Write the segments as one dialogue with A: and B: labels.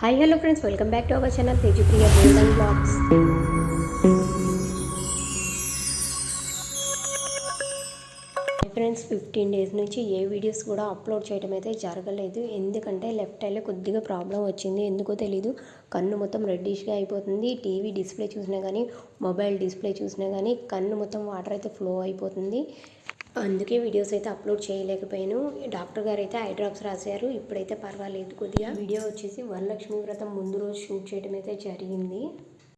A: Hi hello friends welcome back to our channel Tejapriya golden blogs friends fifteen days నుంచి ఏ videos కూడా upload చేయడం అయితే జరగలేదు. ఎందుకంటే లెఫ్ట్ ఐలో కొద్దిగా ప్రాబ్లం వచ్చింది. ఎందుకో తెలీదు. కన్ను మొత్తం రెడ్డిష్గా అయిపోతుంది. టీవీ డిస్ప్లే చూసినా కానీ మొబైల్ డిస్ప్లే చూసినా కానీ కన్ను మొత్తం వాటర్ అయితే ఫ్లో అయిపోతుంది. అందుకే వీడియోస్ అయితే అప్లోడ్ చేయలేకపోయాను. డాక్టర్ గారు అయితే ఐ డ్రాప్స్ రాశారు. ఇప్పుడైతే పర్వాలేదు కొద్దిగా. వీడియో వచ్చేసి వరలక్ష్మి వ్రతం ముందు రోజు షూట్ చేయడం అయితే జరిగింది.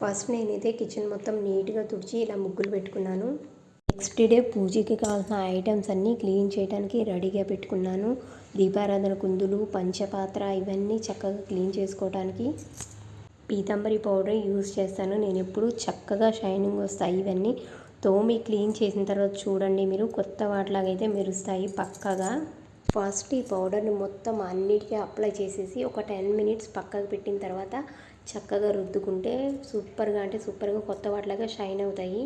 A: ఫస్ట్ నేనైతే కిచెన్ మొత్తం నీట్గా తుడిచి ఇలా ముగ్గులు పెట్టుకున్నాను. నెక్స్ట్ డే పూజకి కావాల్సిన ఐటమ్స్ అన్నీ క్లీన్ చేయడానికి రెడీగా పెట్టుకున్నాను. దీపారాధన కుందులు పంచపాత్ర ఇవన్నీ చక్కగా క్లీన్ చేసుకోవడానికి పీతాంబరి పౌడర్ యూజ్ చేస్తాను. నేను ఎప్పుడు చక్కగా షైనింగ్ వస్తాయి ఇవన్నీ తోమి క్లీన్ చేసిన తర్వాత చూడండి మీరు కొత్త వాటిలాగైతే మెరుస్తాయి పక్కగా. ఫస్ట్ ఈ పౌడర్ని మొత్తం అన్నిటికీ అప్లై చేసేసి ఒక టెన్ మినిట్స్ పక్కకు పెట్టిన తర్వాత చక్కగా రుద్దుకుంటే సూపర్గా అంటే సూపర్గా కొత్త వాటిలాగా షైన్ అవుతాయి.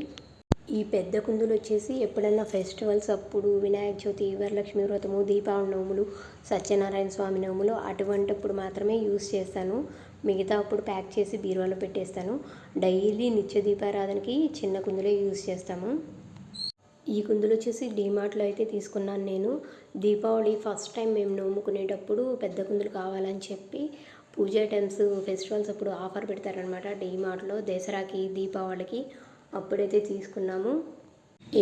A: ఈ పెద్ద కుందులు వచ్చేసి ఎప్పుడైనా ఫెస్టివల్స్ అప్పుడు వినాయక చవితి వరలక్ష్మి వ్రతము దీపావళి నోములు సత్యనారాయణ స్వామి నోములు అటువంటిప్పుడు మాత్రమే యూస్ చేస్తాను. మిగతా అప్పుడు ప్యాక్ చేసి బీరువాలో పెట్టేస్తాను. డైలీ నిత్య దీపారాధనకి చిన్న కుందులే యూస్ చేస్తాము. ఈ కుందులు వచ్చేసి డీమార్ట్లో అయితే తీసుకున్నాను నేను. దీపావళి ఫస్ట్ టైం మేము నోముకునేటప్పుడు పెద్ద కుందులు కావాలని చెప్పి పూజ ఐటమ్స్ ఫెస్టివల్స్ అప్పుడు ఆఫర్ పెడతారనమాట డీమార్ట్లో దసరాకి దీపావళికి. అప్పుడైతే తీసుకున్నాము.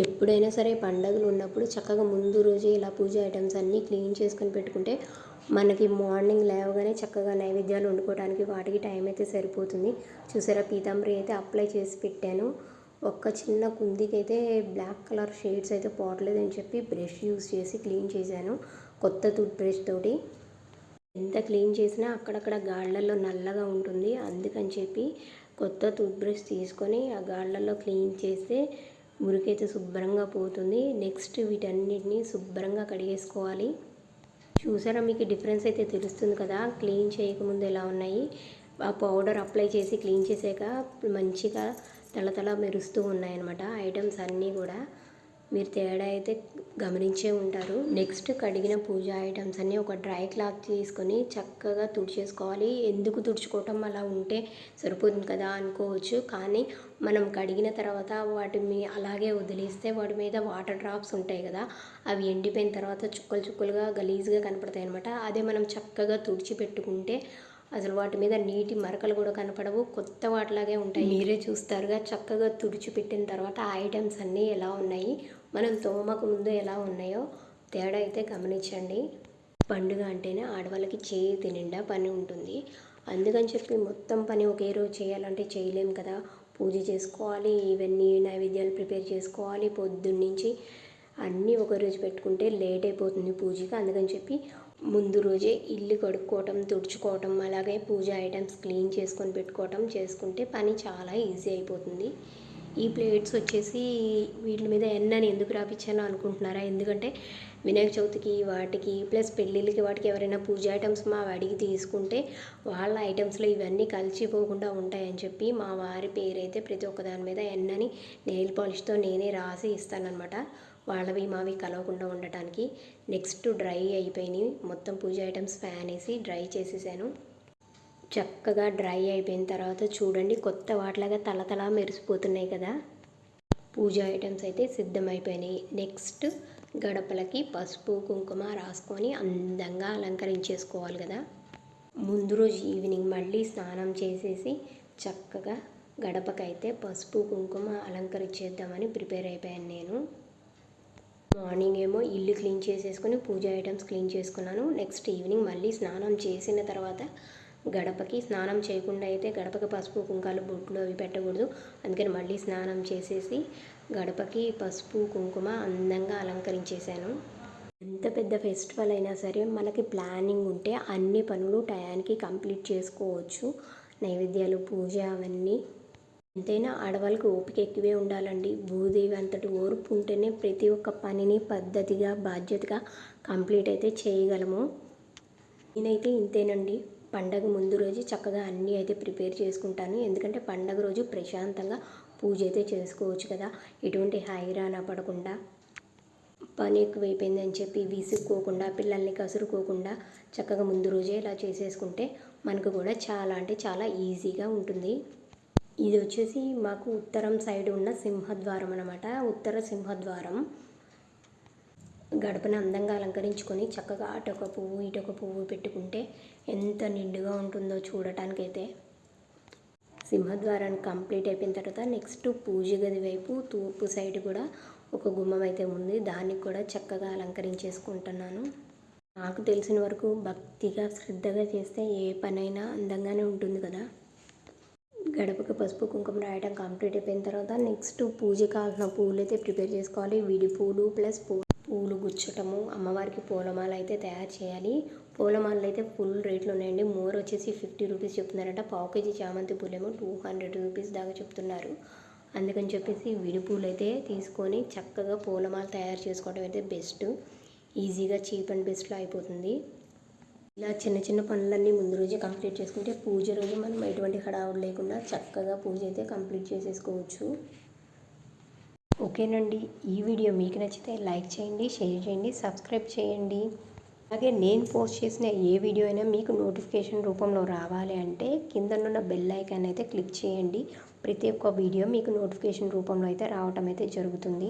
A: ఎప్పుడైనా సరే పండగలు ఉన్నప్పుడు చక్కగా ముందు రోజే ఇలా పూజ ఐటమ్స్ అన్నీ క్లీన్ చేసుకొని పెట్టుకుంటే మనకి మార్నింగ్ లేవగానే చక్కగా నైవేద్యాలు వండుకోవడానికి వాటికి టైం అయితే సరిపోతుంది. చూసారా పీతాంబరి అయితే అప్లై చేసి పెట్టాను. ఒక్క చిన్న కుందికి అయితే బ్లాక్ కలర్ షేడ్స్ అయితే పోవట్లేదని చెప్పి బ్రష్ యూస్ చేసి క్లీన్ చేశాను. కొత్త టూత్ బ్రష్ తోటి. ఎంత క్లీన్ చేసినా అక్కడక్కడ గాళ్ళల్లో నల్లగా ఉంటుంది. అందుకని చెప్పి కొత్త టూత్ బ్రష్ తీసుకొని ఆ గాళ్ళల్లో క్లీన్ చేస్తే మురికైతే శుభ్రంగా పోతుంది. నెక్స్ట్ వీటన్నిటిని శుభ్రంగా కడిగేసుకోవాలి. చూసారా మీకు డిఫరెన్స్ అయితే తెలుస్తుంది కదా? క్లీన్ చేయకముందు ఎలా ఉన్నాయి? ఆ పౌడర్ అప్లై చేసి క్లీన్ చేసాక మంచిగా తలతల మెరుస్తూ ఉన్నాయన్నమాట ఐటమ్స్ అన్నీ కూడా. మీరు తేడా అయితే గమనించే ఉంటారు. నెక్స్ట్ కడిగిన పూజ ఐటమ్స్ అన్నీ ఒక డ్రై క్లాత్ తీసుకొని చక్కగా తుడిచేసుకోవాలి. ఎందుకు తుడుచుకోవటం అలా ఉంటే సరిపోతుంది కదా అనుకోవచ్చు. కానీ మనం కడిగిన తర్వాత వాటిని అలాగే వదిలేస్తే వాటి మీద వాటర్ డ్రాప్స్ ఉంటాయి కదా అవి ఎండిపోయిన తర్వాత చుక్కలు చుక్కలుగా గలీజ్గా కనపడతాయి అనమాట అదే మనం చక్కగా తుడిచి పెట్టుకుంటే అసలు వాటి మీద నీటి మరకలు కూడా కనపడవు. కొత్త వాటిలాగే ఉంటాయి. మీరే చూస్తారుగా చక్కగా తుడిచిపెట్టిన తర్వాత ఆ ఐటమ్స్ అన్నీ ఎలా ఉన్నాయి? మనం తోమకు ముందు ఎలా ఉన్నాయో తేడా అయితే గమనించండి. పండుగ అంటేనే ఆడవాళ్ళకి చేయి నిండా పని ఉంటుంది. అందుకని చెప్పి మొత్తం పని ఒకే రోజు చేయాలంటే చేయలేం కదా. పూజ చేసుకోవాలి ఇవన్నీ నైవేద్యాలు ప్రిపేర్ చేసుకోవాలి. పొద్దున్నుంచి అన్నీ ఒకరోజు పెట్టుకుంటే లేట్ అయిపోతుంది పూజకి. అందుకని చెప్పి ముందు రోజే ఇల్లు కడుక్కోవటం తుడుచుకోవటం అలాగే పూజ ఐటమ్స్ క్లీన్ చేసుకొని పెట్టుకోవటం చేసుకుంటే పని చాలా ఈజీ అయిపోతుంది. ఈ ప్లేట్స్ వచ్చేసి వీటి మీద ఎన్నని ఎందుకు రాపించానో అనుకుంటున్నారా? ఎందుకంటే వినాయక చవితికి వాటికి ప్లస్ పెళ్ళిళ్ళకి వాటికి ఎవరైనా పూజ ఐటమ్స్ మా వాడికి తీసుకుంటే వాళ్ళ ఐటమ్స్లో ఇవన్నీ కలిసిపోకుండా ఉంటాయని చెప్పి మా వారి పేరైతే ప్రతి ఒక్క దాని మీద ఎన్నని నెయిల్ పాలిష్తో నేనే రాసి ఇస్తానన్నమాట. వాళ్ళవి మావి కలవకుండా ఉండటానికి. నెక్స్ట్ డ్రై అయిపోయినాయి. మొత్తం పూజ ఐటమ్స్ ఫ్యాన్ వేసి డ్రై చేసేసాను. చక్కగా డ్రై అయిపోయిన తర్వాత చూడండి కొత్త వాటిలాగా తలతల మెరిసిపోతున్నాయి కదా. పూజ ఐటమ్స్ అయితే సిద్ధమైపోయినాయి. నెక్స్ట్ గడపలకి పసుపు కుంకుమ రాసుకొని అందంగా అలంకరించేసుకోవాలి కదా. ముందు రోజు ఈవినింగ్ మళ్ళీ స్నానం చేసేసి చక్కగా గడపకైతే పసుపు కుంకుమ అలంకరించేద్దామని ప్రిపేర్ అయిపోయాను నేను. మార్నింగ్ ఏమో ఇల్లు క్లీన్ చేసేసుకొని పూజ ఐటమ్స్ క్లీన్ చేసుకున్నాను. నెక్స్ట్ ఈవినింగ్ మళ్ళీ స్నానం చేసిన తర్వాత గడపకి స్నానం చేయకుండా అయితే గడపకి పసుపు కుంకాలు బొట్లు అవి పెట్టకూడదు. అందుకని మళ్ళీ స్నానం చేసేసి గడపకి పసుపు కుంకుమ అందంగా అలంకరించేశాను. ఎంత పెద్ద ఫెస్టివల్ అయినా సరే మనకి ప్లానింగ్ ఉంటే అన్ని పనులు టయానికి కంప్లీట్ చేసుకోవచ్చు. నైవేద్యాలు పూజ అవన్నీ. ఎంతైనా ఆడవాళ్ళకి ఓపిక ఎక్కువే ఉండాలండి. భూదేవి అంతటి ఓర్పు ఉంటేనే ప్రతి ఒక్క పనిని పద్ధతిగా బాధ్యతగా కంప్లీట్ అయితే చేయగలము. నేనైతే ఇంతేనండి. పండగ ముందు రోజు చక్కగా అన్నీ అయితే ప్రిపేర్ చేసుకుంటాను. ఎందుకంటే పండగ రోజు ప్రశాంతంగా పూజ అయితే చేసుకోవచ్చు కదా. ఎటువంటి హైరాణ పడకుండా పని ఎక్కువైపోయిందని చెప్పి విసుక్కోకుండా పిల్లల్ని కసురుకోకుండా చక్కగా ముందు రోజే ఇలా చేసేసుకుంటే మనకు కూడా చాలా అంటే చాలా ఈజీగా ఉంటుంది. ఇది వచ్చేసి మాకు ఉత్తరం సైడ్ ఉన్న సింహద్వారం అనమాట ఉత్తర సింహద్వారం. గడపను అందంగా అలంకరించుకొని చక్కగా అటొక పువ్వు ఇటొక పువ్వు పెట్టుకుంటే ఎంత నిండుగా ఉంటుందో చూడటానికైతే. సింహద్వారాన్ని కంప్లీట్ అయిపోయిన తర్వాత నెక్స్ట్ పూజ గది వైపు తూర్పు సైడ్ కూడా ఒక గుమ్మం అయితే ఉంది. దాన్ని కూడా చక్కగా అలంకరించేసుకుంటున్నాను. నాకు తెలిసిన వరకు భక్తిగా శ్రద్ధగా చేస్తే ఏ పనైనా అందంగానే ఉంటుంది కదా. గడపకి పసుపు కుంకుమ రాయడం కంప్లీట్ అయిపోయిన తర్వాత నెక్స్ట్ పూజ కావాల్సిన పూలు అయితే ప్రిపేర్ చేసుకోవాలి. విడి పూలు ప్లస్ పూలు పూలు గుచ్చటము అమ్మవారికి పూలమాల అయితే తయారు చేయాలి. పూలమాలలు అయితే ఫుల్ రేట్లు ఉన్నాయండి. మోర్ వచ్చేసి ఫిఫ్టీ రూపీస్ చెప్తున్నారంట. పావు కేజీ చామంతి పూలేమో టూ హండ్రెడ్ రూపీస్ దాకా చెప్తున్నారు. అందుకని చెప్పేసి విడి పూలు అయితే తీసుకొని చక్కగా పూలమాల తయారు చేసుకోవడం అయితే బెస్ట్. ఈజీగా చీప్ అండ్ బెస్ట్లో అయిపోతుంది. ఇలా చిన్న చిన్న పనులన్నీ ముందు రోజే కంప్లీట్ చేసుకుంటే పూజ రోజు మనం ఎటువంటి హడావుడు లేకుండా చక్కగా పూజ అయితే కంప్లీట్ చేసేసుకోవచ్చు. ఓకేనండి. ఈ వీడియో మీకు నచ్చితే లైక్ చేయండి షేర్ చేయండి సబ్స్క్రైబ్ చేయండి. అలాగే నేను పోస్ట్ చేసిన ఏ వీడియో అయినా మీకు నోటిఫికేషన్ రూపంలో రావాలి అంటే కిందనున్న బెల్ ఐకాన్ అయితే క్లిక్ చేయండి. ప్రతి ఒక్క వీడియో మీకు నోటిఫికేషన్ రూపంలో అయితే రావటం అయితే జరుగుతుంది.